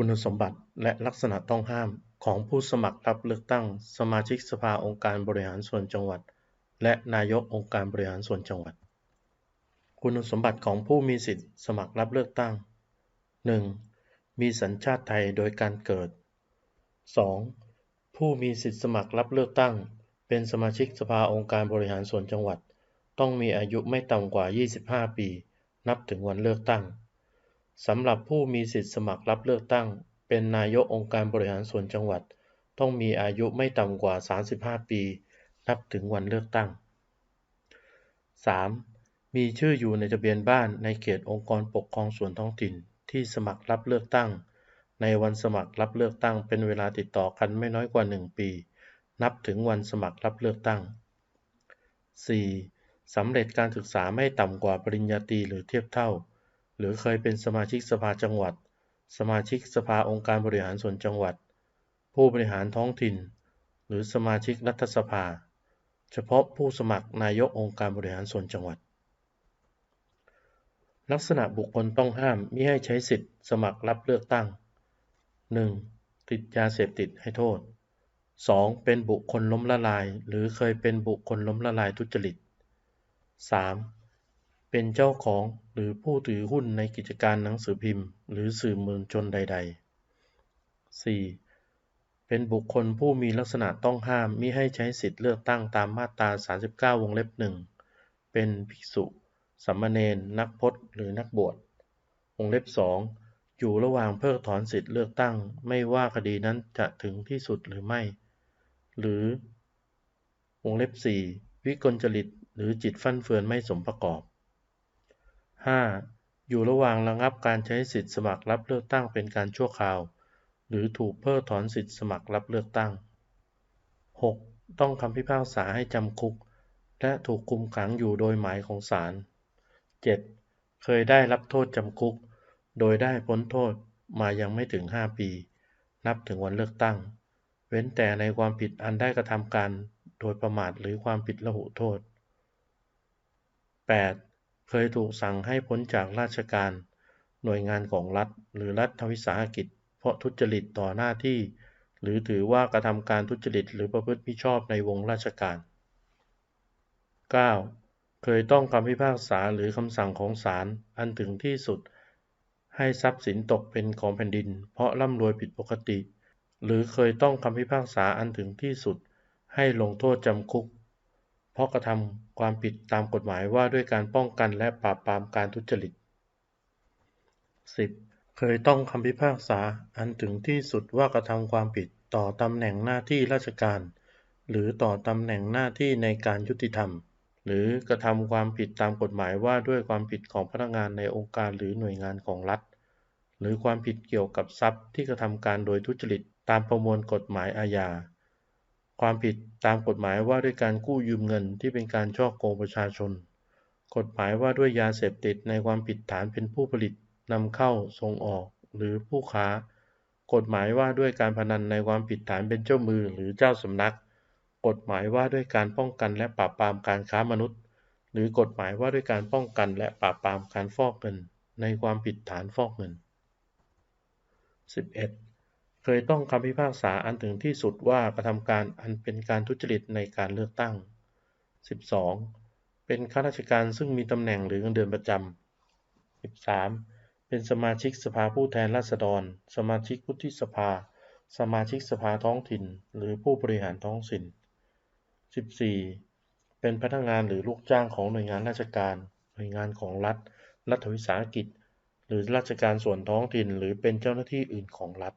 คุณสมบัติและลักษณะต้องห้ามของผู้สมัครรับเลือกตั้ง สมาชิกสภาองค์การบริหารส่วนจังหวัด และนายกองค์การบริหารส่วนจังหวัด คุณสมบัติของผู้มีสิทธิ์ สมัครรับเลือกตั้ง 1. มีสัญชาติไทยโดยการเกิด 2. ผู้มีสิทธิ์สมัครรับเลือกตั้ง เป็นสมาชิกสภาองค์การบริหารส่วนจังหวัด ต้องมีอายุไม่ต่ำกว่า 25 ปี นับถึงวันเลือกตั้ง สำหรับผู้มีสิทธิสมัครรับเลือกตั้ง เป็นนายกองค์การบริหารส่วนจังหวัด ต้องมีอายุไม่ต่ำกว่า 35 ปี นับถึงวันเลือกตั้ง 3. มีชื่ออยู่ในทะเบียนบ้านในเขตองค์กรปกครองส่วนท้องถิ่นที่สมัครรับเลือกตั้ง ในวันสมัครรับเลือกตั้ง เป็นเวลาติดต่อกันไม่น้อยกว่า 1 ปี นับถึงวันสมัครรับเลือกตั้ง 4. สำเร็จการศึกษาไม่ต่ำกว่าปริญญาตรีหรือเทียบเท่า หรือเคยเป็นสมาชิกสภาจังหวัด สมาชิกสภาองค์การบริหารส่วนจังหวัด ผู้บริหารท้องถิ่น หรือสมาชิกรัฐสภา เฉพาะผู้สมัครนายกองค์การบริหารส่วนจังหวัด ลักษณะบุคคลต้องห้ามมิให้ใช้สิทธิ์สมัครรับเลือกตั้ง 1. ติดยาเสพติดให้โทษ 2. เป็นบุคคลล้มละลาย หรือเคยเป็นบุคคลล้มละลายทุจริต 3. เป็นเจ้าของหรือผู้ถือหุ้นในกิจการหนังสือพิมพ์ หรือสื่อมวลชนใด ๆ 4. เป็นบุคคลผู้มีลักษณะต้องห้ามมิให้ใช้สิทธิเลือกตั้งตามมาตรา 39 วงเล็บ1เป็นภิกษุสามเณรนักพจน์หรือนักบวชวงเล็บ2อยู่ระหว่างเพิกถอนสิทธิเลือกตั้ง ไม่ว่าคดีนั้นจะถึงที่สุดหรือไม่ หรือ วงเล็บ 4 วิกลจริต หรือจิตฟั่นเฟือนไม่สมประกอบ 5. อยู่ระหว่างระงับการใช้สิทธิสมัครรับเลือกตั้งเป็นการชั่วคราว หรือถูกเพิกถอนสิทธิสมัครรับเลือกตั้ง 6. ต้องคำพิพากษาให้จำคุก และถูกคุมขังอยู่โดยหมายของศาล 7. เคยได้รับโทษจำคุก โดยได้พ้นโทษมายังไม่ถึง 5 ปี นับถึงวันเลือกตั้ง เว้นแต่ในความผิดอันได้กระทำการโดยประมาทหรือความผิดละหุโทษ 8. เคยถูกสั่งให้พ้นจากราชการ หน่วยงานของรัฐ หรือรัฐวิสาหกิจ เพราะทุจริตต่อหน้าที่ หรือถือว่ากระทำการทุจริตหรือประพฤติมิชอบในวงราชการ 9. เคยต้องคำพิพากษาหรือคำสั่งของศาลอันถึงที่สุด ให้ทรัพย์สินตกเป็นของแผ่นดิน เพราะร่ำรวยผิดปกติ หรือเคยต้องคำพิพากษาอันถึงที่สุด ให้ลงโทษจำคุก ราะกระทำความผิดตามกฎหมายว่าด้วยการป้องกันและปราบปรามการทุจริต 10. เคยต้องคำพิพากษาอันถึงที่สุดว่ากระทำความผิดต่อตำแหน่งหน้าที่ราชการ หรือต่อตำแหน่งหน้าที่ในการยุติธรรม หรือกระทำความผิดตามกฎหมายว่าด้วยความผิดของพนักงานในองค์การหรือหน่วยงานของรัฐ หรือความผิดเกี่ยวกับทรัพย์ที่กระทำการโดยทุจริตตามประมวลกฎหมายอาญา ความผิดตามกฎหมายว่าด้วยการกู้ยืมเงินที่เป็นการช่อโกงประชาชน กฎหมายว่าด้วยยาเสพติดในความผิดฐานเป็นผู้ผลิตนำเข้าส่งออกหรือผู้ค้า กฎหมายว่าด้วยการพนันในความผิดฐานเป็นเจ้ามือหรือเจ้าสำนัก กฎหมายว่าด้วยการป้องกันและปราบปรามการค้ามนุษย์ หรือกฎหมายว่าด้วยการป้องกันและปราบปรามการฟอกเงินในความผิดฐานฟอกเงิน 11. เคยต้องคำพิพากษาอันถึงที่สุดว่ากระทำการอันเป็นการทุจริตในการเลือกตั้ง 12. เป็นข้าราชการซึ่งมีตำแหน่งหรือเงินเดือนประจำ 13. เป็นสมาชิกสภาผู้แทนราษฎร สมาชิกวุฒิสภา สมาชิกสภาท้องถิ่น หรือผู้บริหารท้องถิ่น 14. เป็นพนักงานหรือลูกจ้างของหน่วยงานราชการ หน่วยงานของรัฐ รัฐวิสาหกิจ หรือราชการส่วนท้องถิ่น หรือเป็นเจ้าหน้าที่อื่นของรัฐ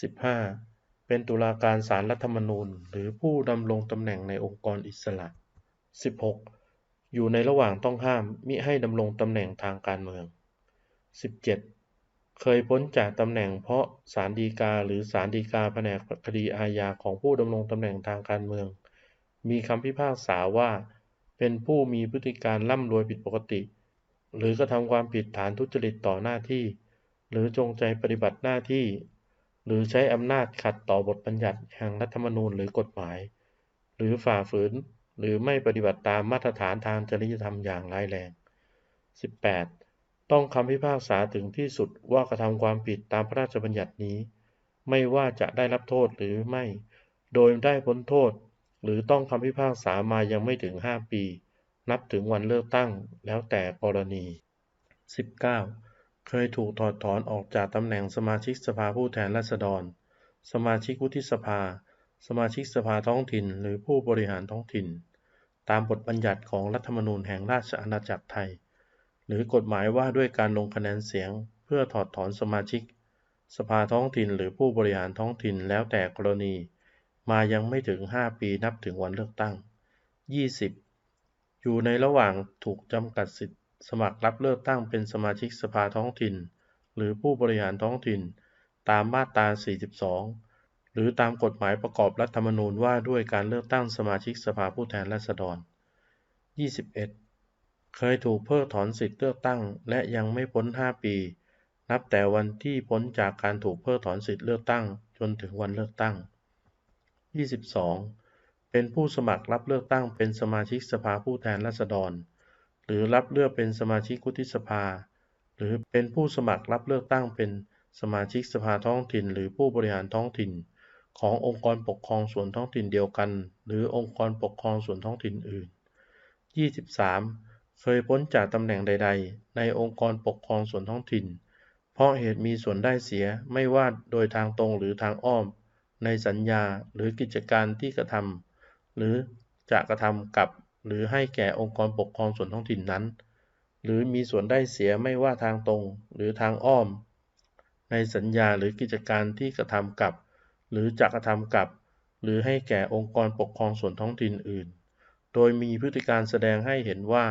15. เป็นตุลาการศาลรัฐธรรมนูญ หรือผู้ดำรงตำแหน่งในองค์กรอิสระ 16. อยู่ในระหว่างต้องห้ามมิให้ดำรงตำแหน่งทางการเมือง 17. เคยพ้นจากตำแหน่งเพราะศาลฎีกาหรือศาลฎีกาแผนกคดีอาญาของผู้ดำรงตำแหน่งทางการเมือง มีคำพิพากษาว่า เป็นผู้มีพฤติการร่ำรวยผิดปกติ หรือกระทำความผิดฐานทุจริตต่อหน้าที่ หรือจงใจปฏิบัติหน้าที่ หรือใช้อำนาจขัดต่อบทบัญญัติแห่งรัฐธรรมนูญหรือกฎหมาย หรือฝ่าฝืนหรือไม่ปฏิบัติตามมาตรฐานทางจริยธรรมอย่างร้ายแรง 18. ต้องคำพิพากษาถึงที่สุดว่ากระทำความผิดตามพระราชบัญญัตินี้ ไม่ว่าจะได้รับโทษหรือไม่ โดยได้พ้นโทษ หรือต้องคำพิพากษามายังไม่ถึง 5 ปี นับถึงวันเลือกตั้งแล้วแต่กรณี 19. เคยถูกถอดถอนออกจากตำแหน่งสมาชิกสภาผู้แทนราษฎร สมาชิกวุฒิสภา สมาชิกสภาท้องถิ่น หรือผู้บริหารท้องถิ่น ตามบทบัญญัติของรัฐธรรมนูญแห่งราชอาณาจักรไทย หรือกฎหมายว่าด้วยการลงคะแนนเสียง เพื่อถอดถอนสมาชิก สภาท้องถิ่นหรือผู้บริหารท้องถิ่นแล้วแต่กรณี มายังไม่ถึง 5 ปีนับถึงวันเลือกตั้ง 20. อยู่ในระหว่างถูกจำกัดสิทธิ สมัครรับเลือกตั้งเป็นสมาชิกสภาท้องถิ่น หรือผู้บริหารท้องถิ่น ตามมาตรา 42 หรือตามกฎหมายประกอบรัฐธรรมนูญว่าด้วยการเลือกตั้งสมาชิกสภาผู้แทนราษฎร 21. เคยถูกเพิกถอนสิทธิเลือกตั้ง และยังไม่พ้น 5 ปี นับแต่วันที่พ้นจากการถูกเพิกถอนสิทธิเลือกตั้ง จนถึงวันเลือกตั้ง 22. เป็นผู้สมัครรับเลือกตั้งเป็นสมาชิกสภาผู้แทนราษฎร รือรับเลือกเป็นสมาชิกวุฒิสภา หรือเป็นผู้สมัครรับเลือกตั้งเป็นสมาชิกสภาท้องถิ่น หรือผู้บริหารท้องถิ่น ขององค์กรปกครองส่วนท้องถิ่นเดียวกัน หรือองค์กรปกครองส่วนท้องถิ่นอื่น 23. เคยพ้นจากตำแหน่งใด ๆ ในองค์กรปกครองส่วนท้องถิ่น เพราะเหตุมีส่วนได้เสียไม่ว่าโดยทางตรงหรือทางอ้อม ในสัญญาหรือกิจการที่กระทำหรือจะกระทำกับ หรือให้แก่องค์กรปกครองส่วนท้องถิ่นนั้น หรือมีส่วนได้เสียไม่ว่าทางตรงหรือทางอ้อม ในสัญญาหรือกิจการที่กระทำกับ หรือจะกระทำกับ หรือให้แก่องค์กรปกครองส่วนท้องถิ่นอื่น โดยมีพฤติการแสดงให้เห็นว่า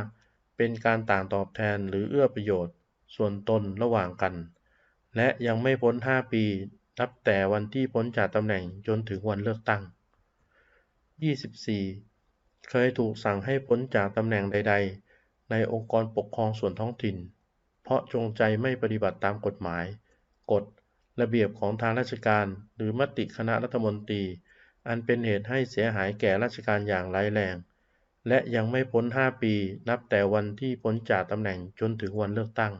เป็นการต่างตอบแทนหรือเอื้อประโยชน์ ส่วนตนระหว่างกัน และยังไม่พ้น 5 ปี นับแต่วันที่พ้นจากตำแหน่งจนถึงวันเลือกตั้ง 24. เคยถูกสั่งให้พ้นจากตำแหน่งใด ๆ ในองค์กรปกครองส่วนท้องถิ่น เพราะจงใจไม่ปฏิบัติตามกฎหมาย กฎ ระเบียบของทางราชการ หรือมติคณะรัฐมนตรี อันเป็นเหตุให้เสียหายแก่ราชการอย่างร้ายแรง และยังไม่พ้น 5 ปี นับแต่วันที่พ้นจากตำแหน่งจนถึงวันเลือกตั้ง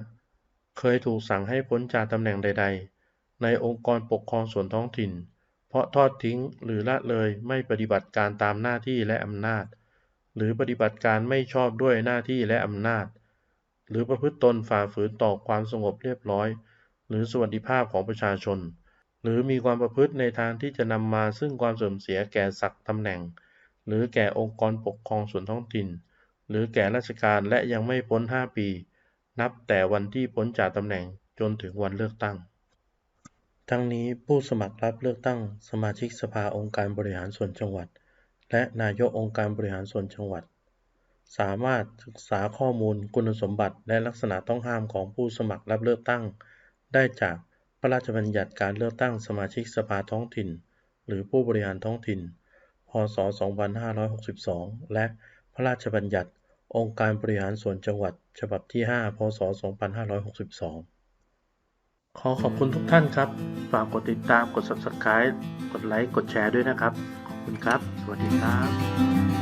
25. เคยถูกสั่งให้พ้นจากตำแหน่งใด ๆ ในองค์กรปกครองส่วนท้องถิ่นเราะทอดทิ้งหรือละเลยไม่ปฏิบัติการตามหน้าที่และอำนาจ หรือปฏิบัติการไม่ชอบด้วยหน้าที่และอำนาจ หรือประพฤติตนฝ่าฝืนต่อความสงบเรียบร้อย หรือสวัสดิภาพของประชาชน หรือมีความประพฤติในทางที่จะนำมาซึ่งความเสื่อมเสียแก่ศักดิ์ตำแหน่ง หรือแก่องค์กรปกครองส่วนท้องถิ่น หรือแก่ราชการและยังไม่พ้น 5 ปี นับแต่วันที่พ้นจากตำแหน่งจนถึงวันเลือกตั้ง ทั้งนี้ผู้สมัครรับเลือกตั้งสมาชิกสภาองค์การบริหารส่วนจังหวัด และนายกองค์การบริหารส่วนจังหวัด สามารถศึกษาข้อมูลคุณสมบัติและลักษณะต้องห้ามของผู้สมัครรับเลือกตั้ง ได้จากพระราชบัญญัติการเลือกตั้งสมาชิกสภาท้องถิ่น หรือผู้บริหารท้องถิ่น พ.ศ.2562 และพระราชบัญญัติองค์การบริหารส่วนจังหวัด ฉบับที่ 5 พ.ศ.2562 ขอขอบคุณทุกท่านครับ ฝากกดติดตาม กด subscribe กดไลค์ กดแชร์ด้วยนะครับ ขอบคุณครับ สวัสดีครับ